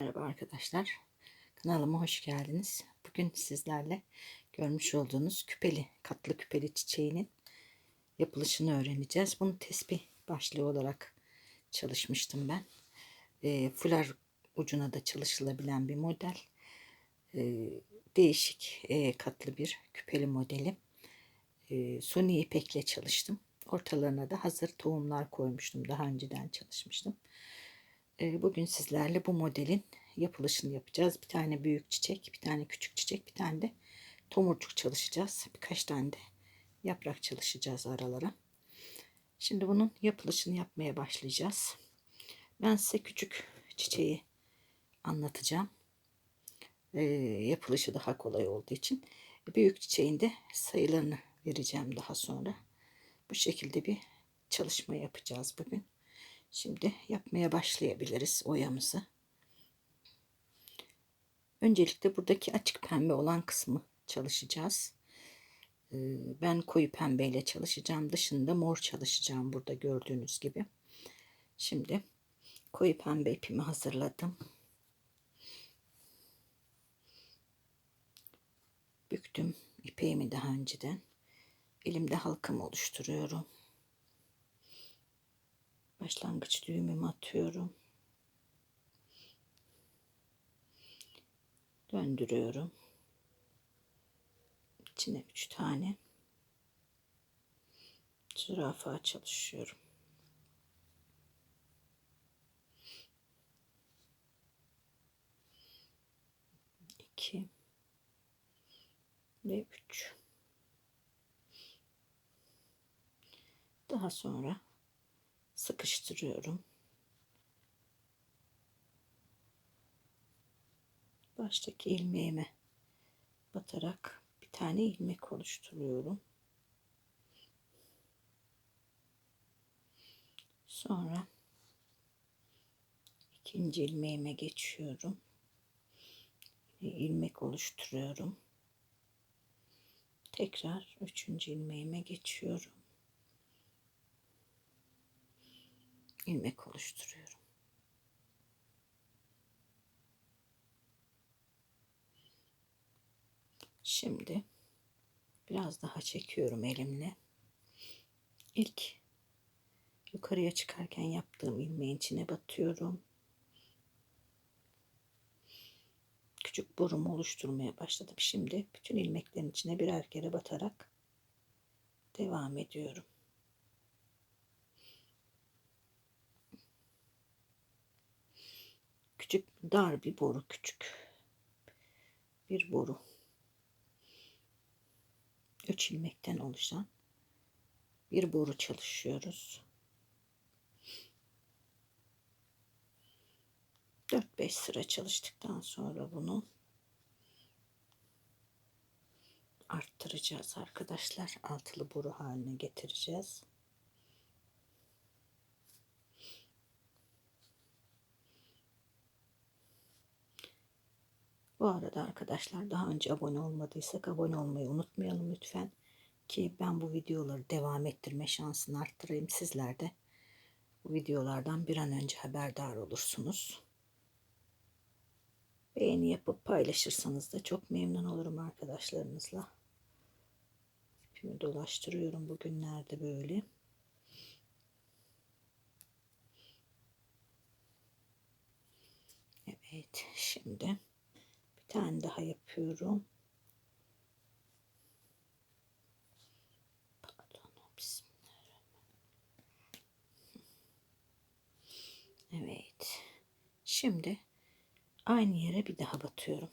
Merhaba arkadaşlar. Kanalıma hoş geldiniz. Bugün sizlerle görmüş olduğunuz küpeli, katlı küpeli çiçeğinin yapılışını öğreneceğiz. Bunu tespih başlığı olarak çalışmıştım ben. E, fular ucuna da çalışılabilen bir model. E, değişik e, katlı bir küpeli modeli. E, suni ipekle çalıştım. Ortalarına da hazır tohumlar koymuştum. Daha önceden çalışmıştım. Bugün sizlerle bu modelin yapılışını yapacağız. Bir tane büyük çiçek, bir tane küçük çiçek, bir tane de tomurcuk çalışacağız. Birkaç tane de yaprak çalışacağız aralara. Şimdi bunun yapılışını yapmaya başlayacağız. Ben size küçük çiçeği anlatacağım. E, yapılışı daha kolay olduğu için. Büyük çiçeğin de sayılarını vereceğim daha sonra. Bu şekilde bir çalışma yapacağız bugün. Şimdi yapmaya başlayabiliriz oyamızı. Öncelikle buradaki açık pembe olan kısmı çalışacağız. Ee, ben koyu pembeyle çalışacağım. Dışında mor çalışacağım burada gördüğünüz gibi. Şimdi koyu pembe ipimi hazırladım. Büktüm ipeğimi daha önceden. Elimde halkamı oluşturuyorum. Başlangıç düğümümü atıyorum. Döndürüyorum. İçine üç tane zürafa çalışıyorum. İki ve üç. Daha sonra sıkıştırıyorum. Baştaki ilmeğime batarak bir tane ilmek oluşturuyorum. Sonra ikinci ilmeğime geçiyorum. ilmek oluşturuyorum. Tekrar üçüncü ilmeğime geçiyorum. İlmek oluşturuyorum. Şimdi biraz daha çekiyorum elimle. İlk yukarıya çıkarken yaptığım ilmeğin içine batıyorum. Küçük borumu oluşturmaya başladım. Şimdi bütün ilmeklerin içine birer kere batarak devam ediyorum. Küçük dar bir boru küçük bir boru. Üç ilmekten oluşan bir boru çalışıyoruz. 4-5 sıra çalıştıktan sonra bunu arttıracağız arkadaşlar. Altılı boru haline getireceğiz Bu arada arkadaşlar daha önce abone olmadıysak abone olmayı unutmayalım lütfen. Ki ben bu videoları devam ettirme şansını arttırayım. Sizler de bu videolardan bir an önce haberdar olursunuz. Beğeni yapıp paylaşırsanız da çok memnun olurum arkadaşlarınızla. İpimi dolaştırıyorum bugünlerde böyle. Evet şimdi tane daha yapıyorum. Pardon, Evet. Şimdi aynı yere bir daha batıyorum.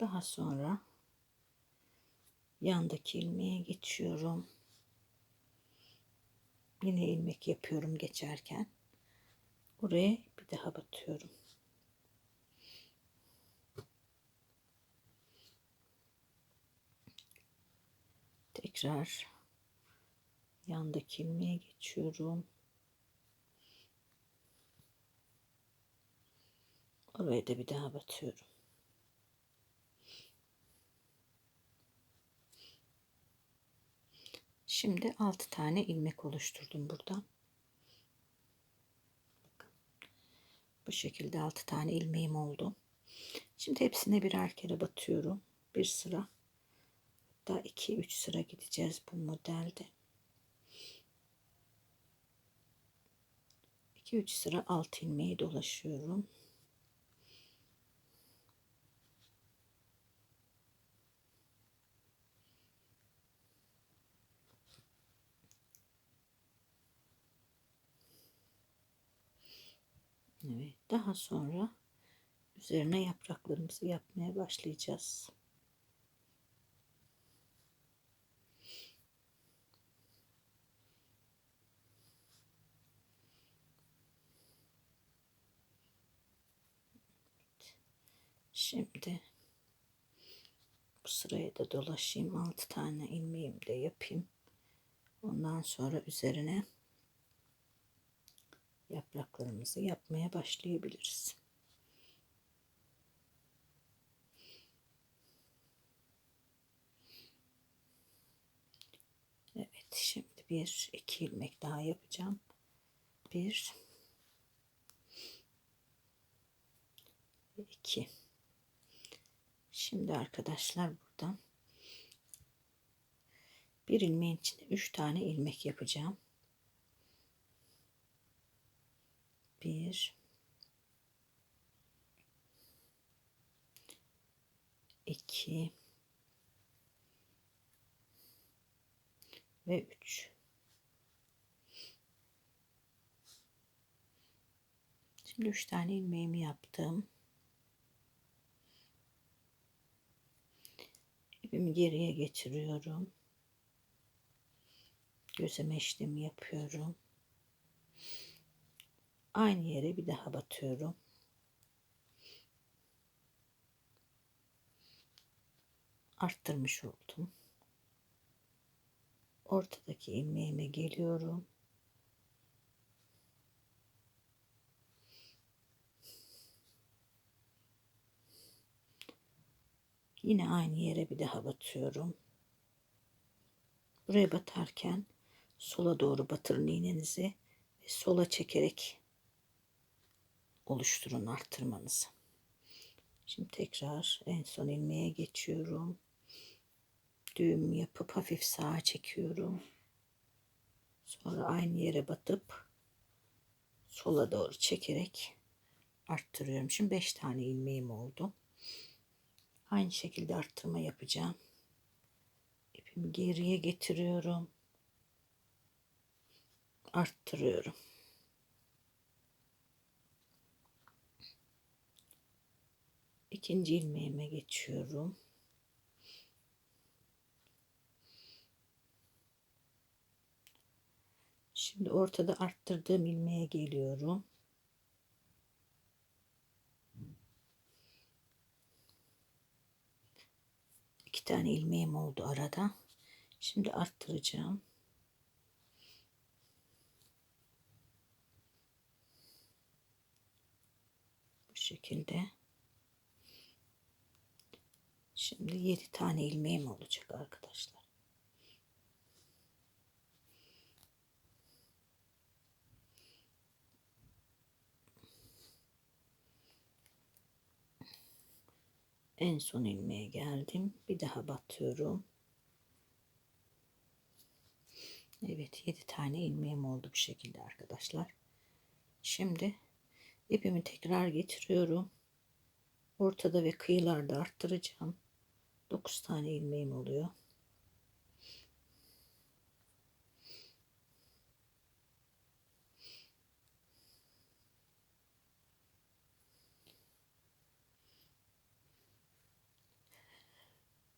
Daha sonra yandaki ilmeğe geçiyorum. Yine ilmek yapıyorum geçerken. Oraya bir daha batıyorum. Tekrar yandaki ilmeğe geçiyorum. Oraya da bir daha batıyorum. Şimdi 6 tane ilmek oluşturdum burada. Bakın. Bu şekilde 6 tane ilmeğim oldu. Şimdi hepsine birer kere batıyorum. Bir sıra. Hatta 2-3 sıra gideceğiz bu modelde. 2-3 sıra alt ilmeği dolaşıyorum. Evet, daha sonra üzerine yapraklarımızı yapmaya başlayacağız. Şimdi bu sıraya da dolaşayım. 6 tane ilmeğimi de yapayım. Ondan sonra üzerine yapraklarımızı yapmaya başlayabiliriz. Evet şimdi bir iki ilmek daha yapacağım. Bir iki. Şimdi arkadaşlar buradan bir ilmeğin içine üç tane ilmek yapacağım. Bir iki ve üç. Şimdi üç tane ilmeğimi yaptım. İpimi geriye getiriyorum. Gözeme işlemi yapıyorum. Aynı yere bir daha batıyorum. Arttırmış oldum. Ortadaki ilmeğime geliyorum. Yine aynı yere bir daha batıyorum. Buraya batarken sola doğru batırın iğnenizi ve sola çekerek oluşturun arttırmanızı. Şimdi tekrar en son ilmeğe geçiyorum. Düğüm yapıp hafif sağa çekiyorum. Sonra aynı yere batıp sola doğru çekerek arttırıyorum. Şimdi 5 tane ilmeğim oldu. Aynı şekilde arttırma yapacağım. İpimi geriye getiriyorum. Arttırıyorum. İkinci ilmeğime geçiyorum. Şimdi ortada arttırdığım ilmeğe geliyorum. İki tane ilmeğim oldu arada. Şimdi arttıracağım. Bu şekilde. Şimdi 7 tane ilmeğim olacak arkadaşlar. En son ilmeğe geldim. Bir daha batıyorum. Evet 7 tane ilmeğim oldu bu şekilde arkadaşlar. Şimdi ipimi tekrar getiriyorum. Ortada ve kıyılarda arttıracağım. 9 tane ilmeğim oluyor.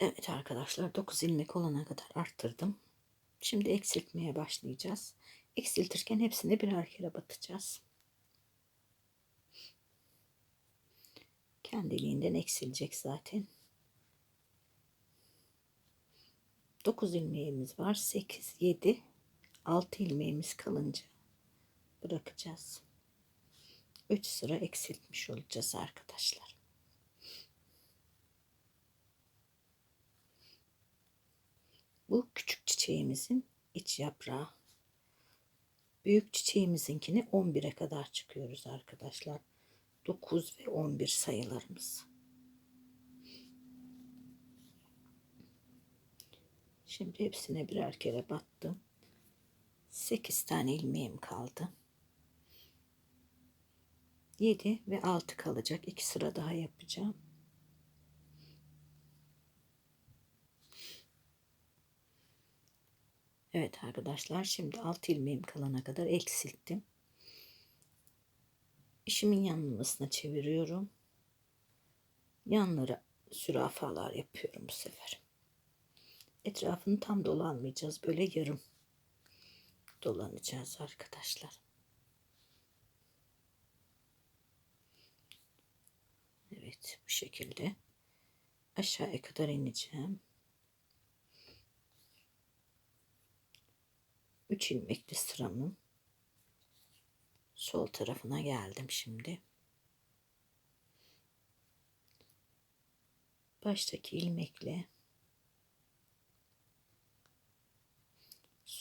Evet arkadaşlar 9 ilmek olana kadar arttırdım. Şimdi eksiltmeye başlayacağız. Eksiltirken hepsini birer kere batacağız. Kendiliğinden eksilecek zaten. 9 ilmeğimiz var. 8, 7, 6 ilmeğimiz kalınca bırakacağız. 3 sıra eksiltmiş olacağız arkadaşlar. Bu küçük çiçeğimizin iç yaprağı. Büyük çiçeğimizinkini 11'e kadar çıkıyoruz arkadaşlar. 9 ve 11 sayılarımız. Şimdi hepsine birer kere battım. 8 tane ilmeğim kaldı. 7 ve 6 kalacak. 2 sıra daha yapacağım. Evet arkadaşlar şimdi alt ilmeğim kalana kadar eksilttim. İşimin yanmasına çeviriyorum. Yanlara sürafalar yapıyorum bu sefer. Etrafını tam dolanmayacağız. Böyle yarım dolanacağız arkadaşlar. Evet bu şekilde aşağıya kadar ineceğim. 3 ilmekli sıramın sol tarafına geldim şimdi. Baştaki ilmekle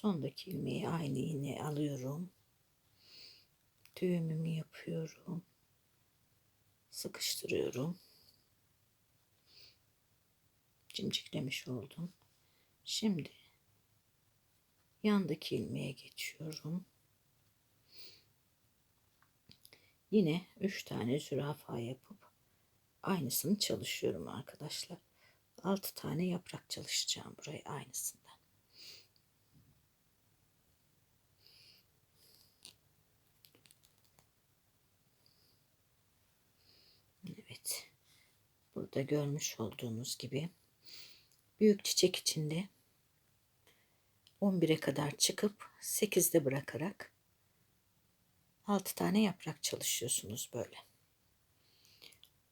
sondaki ilmeği aynı iğne alıyorum. Düğümümü yapıyorum. Sıkıştırıyorum. Cimciklemiş oldum. Şimdi yandaki ilmeğe geçiyorum. Yine 3 tane zürafa yapıp aynısını çalışıyorum arkadaşlar. 6 tane yaprak çalışacağım buraya aynısından. Evet. Burada görmüş olduğunuz gibi büyük çiçek içinde 11'e kadar çıkıp 8'de bırakarak 6 tane yaprak çalışıyorsunuz böyle.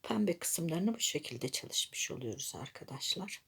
Pembe kısımlarını bu şekilde çalışmış oluyoruz arkadaşlar.